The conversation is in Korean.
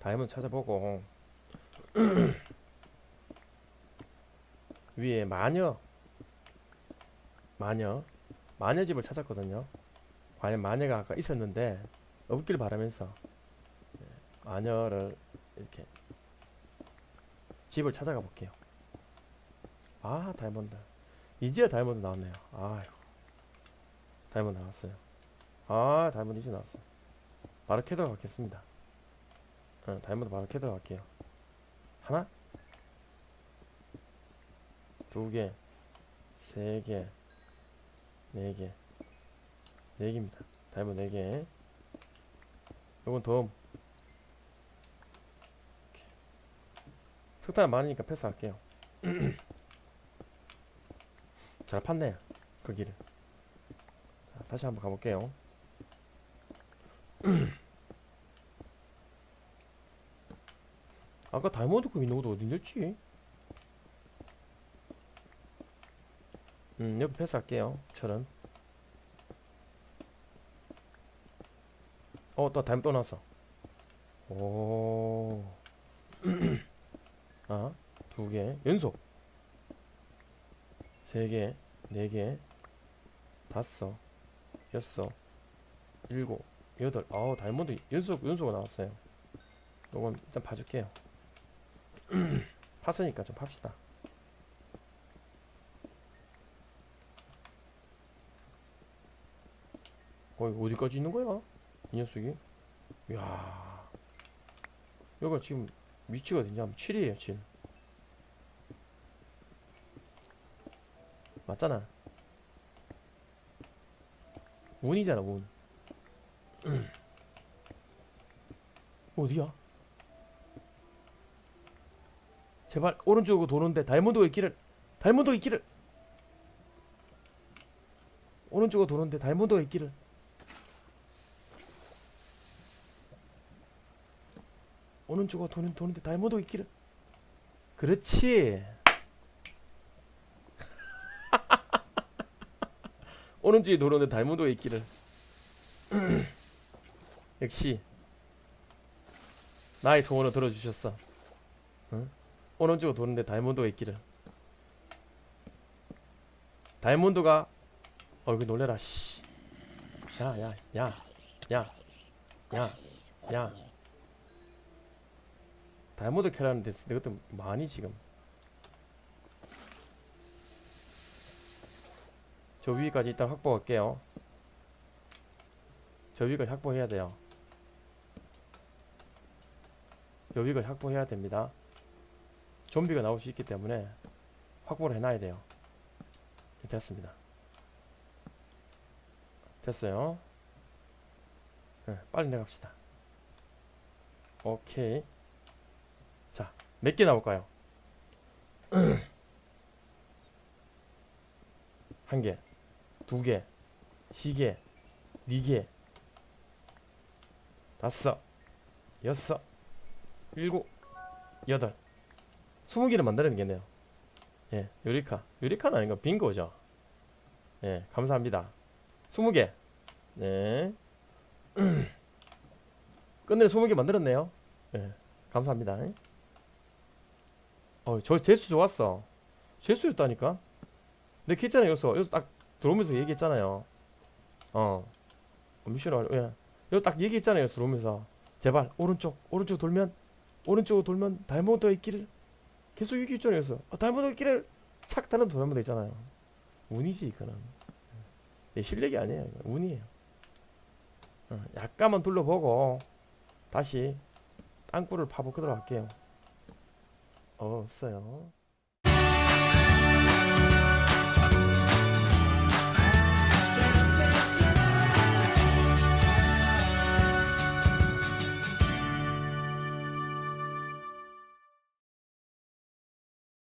다이아몬드 찾아보고 위에 마녀 마녀 마녀 집을 찾았거든요. 과연 마녀가 아까 있었는데 없길 바라면서 네, 마녀를 이렇게 집을 찾아가 볼게요. 아 다이아몬드 이제야 다이아몬드 나왔네요. 아휴 다이아몬드 나왔어요. 아 다이아몬드 이제 나왔어. 바로 캐러 가겠습니다. 어, 다이아몬드 바로 캐러 갈게요. 하나, 두 개, 세 개, 네 개, 네 개입니다. 다이아몬드 네 개. 요건 돔. 석탄 많으니까 패스할게요. 잘 팠네. 그 길을. 자, 다시 한번 가볼게요. 아까 다이아몬드 컵 있는 것도 어디 있지? 음, 옆에 패스할게요. 철은. 어, 또 다이아몬드 또 나왔어. 오. 아, 두 개. 연속. 세 개, 네 개, 다섯, 여섯, 일곱, 여덟. 아우, 다이아몬드 연속, 연속으로 나왔어요. 이건 일단 봐줄게요. 팠으니까 좀 팝시다. 어, 어디까지 있는 거야? 이 녀석이? 이야. 여기가 지금 위치가 어디냐? 7이에요, 7. 맞잖아. 운이잖아, 운. 어디야? 제발 오른쪽으로 도는데 다이아몬드가 있기를 다이아몬드가 있기를 오른쪽으로 도는데 다이아몬드가 있기를 오른쪽으로 도는, 도는데 다이아몬드가 있기를 그렇지. 오른쪽에 도는데 다이아몬드가 있기를 역시 나의 소원을 들어주셨어 오른쪽으로 도는데 다이아몬드가 있기를. 다이아몬드가 어이구 놀래라 씨. 야야야야야야. 다이아몬드 캐라는데 내것도 많이 지금. 저 위까지 일단 확보할게요. 저 위까지 확보해야 돼요. 요 위까지 확보해야 됩니다 좀비가 나올 수 있기 때문에 확보를 해놔야 돼요. 됐습니다. 됐어요. 네, 빨리 내갑시다. 오케이. 자, 몇 개 나올까요? 한 개, 두 개, 시 개, 네 개, 다섯, 여섯, 일곱, 여덟. 20개를 만들어내겠네요. 예, 요리카. 요리카는 아닌가? 빙고죠. 예, 감사합니다. 20개. 네. 끝내 20개 만들었네요. 예, 감사합니다. 어, 저 재수 좋았어. 재수였다니까? 내가 했잖아요, 여기서. 여기서 딱 들어오면서 얘기했잖아요. 어. 어 미션, 예. 여기 딱 얘기했잖아요, 들어오면서. 제발, 오른쪽, 오른쪽 돌면, 오른쪽으로 돌면 다이아몬드가 있기를. 계속 얘기했잖아요. 그래서 아, 다이아몬드 길을 싹 다른 다이아몬드 있잖아요. 운이지 이거는. 내 실력이 아니에요. 이거. 운이에요. 어, 약간만 둘러보고 다시 땅굴을 파보도록 할게요. 어, 없어요.